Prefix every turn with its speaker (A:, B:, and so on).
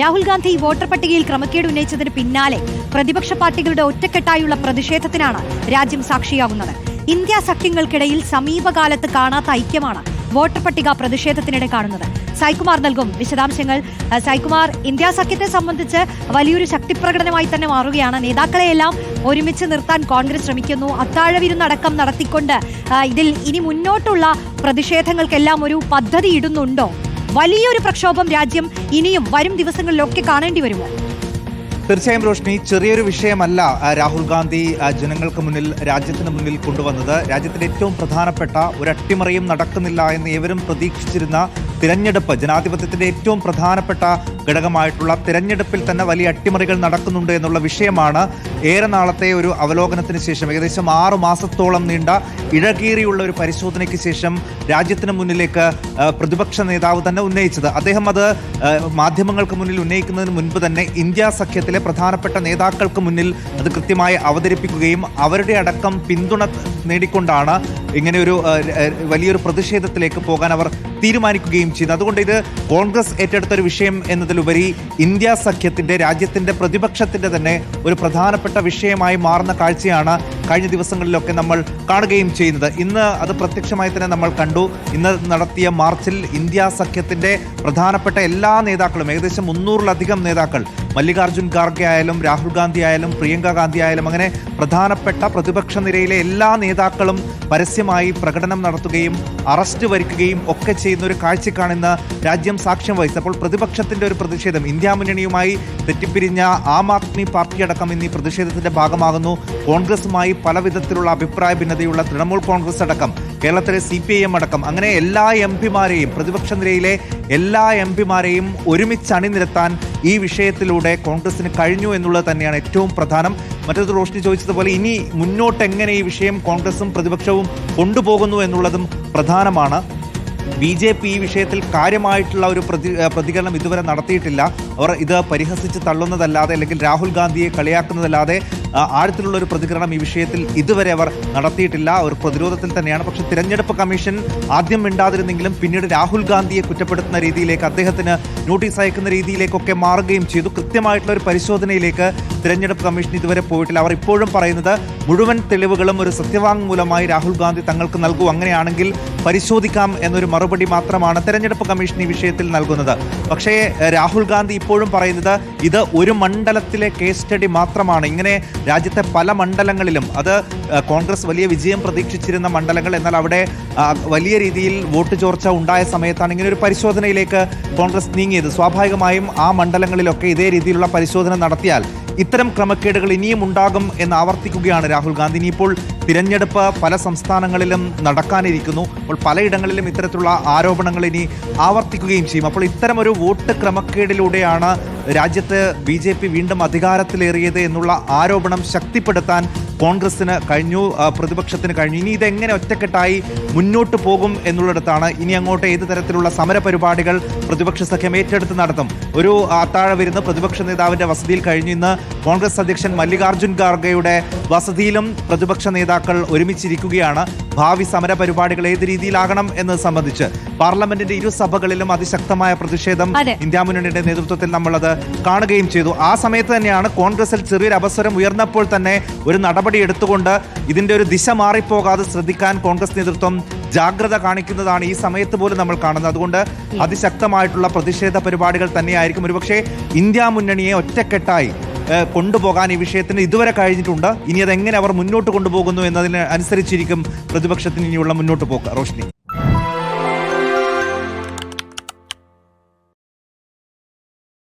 A: Rahul Gandhi voter പട്ടികയിൽ ക്രമക്കേട് ഉന്നയിച്ചതിന് പിന്നാലെ പ്രതിപക്ഷ പാർട്ടികളുടെ ഒറ്റക്കെട്ടായുള്ള പ്രതിഷേധത്തിനാണ് രാജ്യം സാക്ഷിയാകുന്നത് ഇന്ത്യ സഖ്യങ്ങൾക്കിടയിൽ സമീപകാലത്ത് കാണാത്ത ഐക്യമാണ് വോട്ടർ പട്ടിക പ്രതിഷേധത്തിനിടെ കാണുന്നത്. സായ്കുമാർ നൽകും വിശദാംശങ്ങൾ. സായ്കുമാർ ഇന്ത്യ സഖ്യത്തെ സംബന്ധിച്ച് വലിയൊരു ശക്തിപ്രകടനമായി തന്നെ മാറുകയാണ്. നേതാക്കളെയെല്ലാം ഒരുമിച്ച് നിർത്താൻ കോൺഗ്രസ് ശ്രമിക്കുന്നു. അത്താഴവിരുന്നടക്കം നടത്തിക്കൊണ്ട് ഇതിൽ ഇനി മുന്നോട്ടുള്ള പ്രതിഷേധങ്ങൾക്കെല്ലാം ഒരു പദ്ധതി ഇടുന്നുണ്ടോ? വലിയൊരു പ്രക്ഷോഭം രാജ്യം ഇനിയും വരും ദിവസങ്ങളിലൊക്കെ കാണേണ്ടി വരുമോ?
B: തീർച്ചയായും റോഷ്നി ചെറിയൊരു വിഷയമല്ല രാഹുൽ ഗാന്ധി ജനങ്ങൾക്ക് മുന്നിൽ രാജ്യത്തിന് മുന്നിൽ കൊണ്ടുവന്നത്. രാജ്യത്തിന്റെ ഏറ്റവും പ്രധാനപ്പെട്ട ഒരു അട്ടിമറിയും നടക്കുന്നില്ല എന്ന് ഏവരും പ്രതീക്ഷിച്ചിരുന്ന തിരഞ്ഞെടുപ്പ് ജനാധിപത്യത്തിന്റെ ഏറ്റവും പ്രധാനപ്പെട്ട ഘടകമായിട്ടുള്ള തിരഞ്ഞെടുപ്പിൽ തന്നെ വലിയ അട്ടിമറികൾ നടക്കുന്നുണ്ട് എന്നുള്ള വിഷയമാണ് ഏറെ നാളത്തെ ഒരു അവലോകനത്തിന് ശേഷം ഏകദേശം ആറു മാസത്തോളം നീണ്ട ഇഴകീറിയുള്ള ഒരു പരിശോധനയ്ക്ക് ശേഷം രാജ്യത്തിന് മുന്നിലേക്ക് പ്രതിപക്ഷ നേതാവ് തന്നെ ഉന്നയിച്ചത്. അദ്ദേഹം അത് മാധ്യമങ്ങൾക്ക് മുന്നിൽ ഉന്നയിക്കുന്നതിന് മുൻപ് തന്നെ ഇന്ത്യ സഖ്യത്തിലെ പ്രധാനപ്പെട്ട നേതാക്കൾക്ക് മുന്നിൽ അത് കൃത്യമായി അവതരിപ്പിക്കുകയും അവരുടെ അടക്കം പിന്തുണ നേടിക്കൊണ്ടാണ് ഇങ്ങനെ ഒരു വലിയൊരു പ്രതിഷേധത്തിലേക്ക് പോകാൻ അവർ തീരുമാനിക്കുകയും ചെയ്തു. അതുകൊണ്ട് ഇത് കോൺഗ്രസ് ഏറ്റെടുത്ത ഒരു വിഷയം എന്നതിലുപരി ഇന്ത്യ സഖ്യത്തിന്റെ രാജ്യത്തിന്റെ പ്രതിപക്ഷത്തിന്റെ തന്നെ ഒരു പ്രധാനപ്പെട്ട വിഷയമായി മാറുന്ന കാഴ്ചയാണ് കഴിഞ്ഞ ദിവസങ്ങളിലൊക്കെ നമ്മൾ കാണുകയും ചെയ്യുന്നത്. ഇന്ന് അത് പ്രത്യക്ഷമായി തന്നെ നമ്മൾ കണ്ടു. ഇന്ന് നടത്തിയ മാർച്ചിൽ ഇന്ത്യ സഖ്യത്തിന്റെ പ്രധാനപ്പെട്ട എല്ലാ നേതാക്കളും ഏകദേശം മുന്നൂറിലധികം നേതാക്കൾ മല്ലികാർജുൻ ഖാർഗെ ആയാലും രാഹുൽ ഗാന്ധി ആയാലും പ്രിയങ്ക ഗാന്ധി ആയാലും അങ്ങനെ പ്രധാനപ്പെട്ട പ്രതിപക്ഷ നിരയിലെ എല്ലാ നേതാക്കളും പരസ്യമായി പ്രകടനം നടത്തുകയും അറസ്റ്റ് വരിക്കുകയും ഒക്കെ ചെയ്യുന്ന ഒരു കാഴ്ചക്കാണ് ഇന്ന് രാജ്യം സാക്ഷ്യം വഹിച്ചപ്പോൾ പ്രതിപക്ഷത്തിന്റെ ഒരു പ്രതിഷേധം ഇന്ത്യ മുന്നണിയുമായി തെറ്റിപ്പിരിഞ്ഞ ആം ആദ്മി പാർട്ടി അടക്കം ഇന്ന് പ്രതിഷേധത്തിന്റെ ഭാഗമാകുന്നു. കോൺഗ്രസുമായി പല വിധത്തിലുള്ള അഭിപ്രായ ഭിന്നതയുള്ള തൃണമൂൽ കോൺഗ്രസ് അടക്കം കേരളത്തിലെ സി പി ഐ എം അടക്കം അങ്ങനെ എല്ലാ എം പിമാരെയും പ്രതിപക്ഷ നിരയിലെ എല്ലാ എം പിമാരെയും ഒരുമിച്ച് അണിനിരത്താൻ ഈ വിഷയത്തിലൂടെ കോൺഗ്രസിന് കഴിഞ്ഞു എന്നുള്ളത് തന്നെയാണ് ഏറ്റവും പ്രധാനം. മറ്റൊരു റോഷ്നി ചോദിച്ചതുപോലെ ഇനി മുന്നോട്ട് എങ്ങനെ ഈ വിഷയം കോൺഗ്രസും പ്രതിപക്ഷവും കൊണ്ടുപോകുന്നു എന്നുള്ളതും പ്രധാനമാണ്. ബി ജെ പി ഈ വിഷയത്തിൽ കാര്യമായിട്ടുള്ള ഒരു പ്രതി പ്രതികരണം ഇതുവരെ നടത്തിയിട്ടില്ല. അവർ ഇത് പരിഹസിച്ച് തള്ളുന്നതല്ലാതെ അല്ലെങ്കിൽ രാഹുൽ ഗാന്ധിയെ കളിയാക്കുന്നതല്ലാതെ ആഴത്തിലുള്ള ഒരു പ്രതികരണം ഈ വിഷയത്തിൽ ഇതുവരെ അവർ നടത്തിയിട്ടില്ല. ഒരു പ്രതിരോധത്തിൽ തന്നെയാണ്. പക്ഷെ തിരഞ്ഞെടുപ്പ് കമ്മീഷൻ ആദ്യം മിണ്ടാതിരുന്നെങ്കിലും പിന്നീട് രാഹുൽ ഗാന്ധിയെ കുറ്റപ്പെടുത്തുന്ന രീതിയിലേക്ക് അദ്ദേഹത്തിന് നോട്ടീസ് അയക്കുന്ന രീതിയിലേക്കൊക്കെ മാറുകയും ചെയ്തു. കൃത്യമായിട്ടുള്ള ഒരു പരിശോധനയിലേക്ക് തിരഞ്ഞെടുപ്പ് കമ്മീഷൻ ഇതുവരെ പോയിട്ടില്ല. അവർ ഇപ്പോഴും പറയുന്നത് മുഴുവൻ തെളിവുകളും ഒരു സത്യവാങ്മൂലമായി രാഹുൽ ഗാന്ധി തങ്ങൾക്ക് നൽകൂ. അങ്ങനെയാണെങ്കിൽ പരിശോധിക്കാം എന്നൊരു മറുപടി മാത്രമാണ് തെരഞ്ഞെടുപ്പ് കമ്മീഷൻ ഈ വിഷയത്തിൽ നൽകുന്നത്. പക്ഷേ രാഹുൽ ഗാന്ധി ഇപ്പോഴും പറയുന്നത് ഇത് ഒരു മണ്ഡലത്തിലെ കേസ് സ്റ്റഡി മാത്രമാണ്. ഇങ്ങനെ രാജ്യത്തെ പല മണ്ഡലങ്ങളിലും അത് കോൺഗ്രസ് വലിയ വിജയം പ്രതീക്ഷിച്ചിരുന്ന മണ്ഡലങ്ങൾ എന്നാൽ അവിടെ വലിയ രീതിയിൽ വോട്ട് ചോർച്ച ഉണ്ടായ സമയത്താണ് ഇങ്ങനെ ഒരു പരിശോധനയിലേക്ക് കോൺഗ്രസ് നീങ്ങിയത്. സ്വാഭാവികമായും ആ മണ്ഡലങ്ങളിലൊക്കെ ഇതേ രീതിയിലുള്ള പരിശോധന നടത്തിയാൽ ഇത്തരം ക്രമക്കേടുകൾ ഇനിയും ഉണ്ടാകും എന്ന് ആവർത്തിക്കുകയാണ് രാഹുൽ ഗാന്ധി. ഇനിയിപ്പോൾ തിരഞ്ഞെടുപ്പ് പല സംസ്ഥാനങ്ങളിലും നടക്കാനിരിക്കുന്നു. അപ്പോൾ പലയിടങ്ങളിലും ഇത്തരത്തിലുള്ള ആരോപണങ്ങൾ ഇനി ആവർത്തിക്കുകയും ചെയ്യും. അപ്പോൾ ഇത്തരമൊരു വോട്ട് ക്രമക്കേടിലൂടെയാണ് രാജ്യത്ത് ബി വീണ്ടും അധികാരത്തിലേറിയത് എന്നുള്ള ആരോപണം ശക്തിപ്പെടുത്താൻ കോൺഗ്രസിന് കഴിഞ്ഞു പ്രതിപക്ഷത്തിന് കഴിഞ്ഞു. ഇനി ഇതെങ്ങനെ ഒറ്റക്കെട്ടായി മുന്നോട്ട് പോകും എന്നുള്ളിടത്താണ് ഇനി അങ്ങോട്ട് ഏത് തരത്തിലുള്ള സമര പരിപാടികൾ പ്രതിപക്ഷ സഖ്യം ഏറ്റെടുത്ത് നടത്തും. ഒരു അത്താഴ വരുന്ന പ്രതിപക്ഷ നേതാവിന്റെ വസതിയിൽ കഴിഞ്ഞു. ഇന്ന് കോൺഗ്രസ് അധ്യക്ഷൻ മല്ലികാർജുൻ ഖാർഗെയുടെ വസതിയിലും പ്രതിപക്ഷ നേതാക്കൾ ഒരുമിച്ചിരിക്കുകയാണ്. ഭാവി സമര പരിപാടികൾ ഏത് രീതിയിലാകണം എന്നത് സംബന്ധിച്ച് പാർലമെന്റിന്റെ ഇരു സഭകളിലും അതിശക്തമായ പ്രതിഷേധം. ഇന്ത്യ മുന്നണിയുടെ നേതൃത്വത്തിൽ നമ്മളത് കാണുകയും ചെയ്തു. ആ സമയത്ത് തന്നെയാണ് കോൺഗ്രസിൽ ചെറിയൊരു അവസരം ഉയർന്നപ്പോൾ തന്നെ ഒരു നടപടി എടുത്തുകൊണ്ട് ഇതിന്റെ ഒരു ദിശ മാറിപ്പോകാതെ ശ്രദ്ധിക്കാൻ കോൺഗ്രസ് നേതൃത്വം ജാഗ്രത കാണിക്കുന്നതാണ് ഈ സമയത്ത് പോലും നമ്മൾ കാണുന്നത്. അതുകൊണ്ട് അതിശക്തമായിട്ടുള്ള പ്രതിഷേധ പരിപാടികൾ തന്നെയായിരിക്കും. ഒരുപക്ഷെ ഇന്ത്യ മുന്നണിയെ ഒറ്റക്കെട്ടായി കൊണ്ടുപോകാൻ ഈ വിഷയത്തിന് ഇതുവരെ കഴിഞ്ഞിട്ടുണ്ട്. ഇനി അതെങ്ങനെ അവർ മുന്നോട്ട് കൊണ്ടുപോകുന്നു എന്നതിന് അനുസരിച്ചിരിക്കും പ്രതിപക്ഷത്തിന് ഇനിയുള്ള മുന്നോട്ട് പോക്ക്. റോഷ്നി.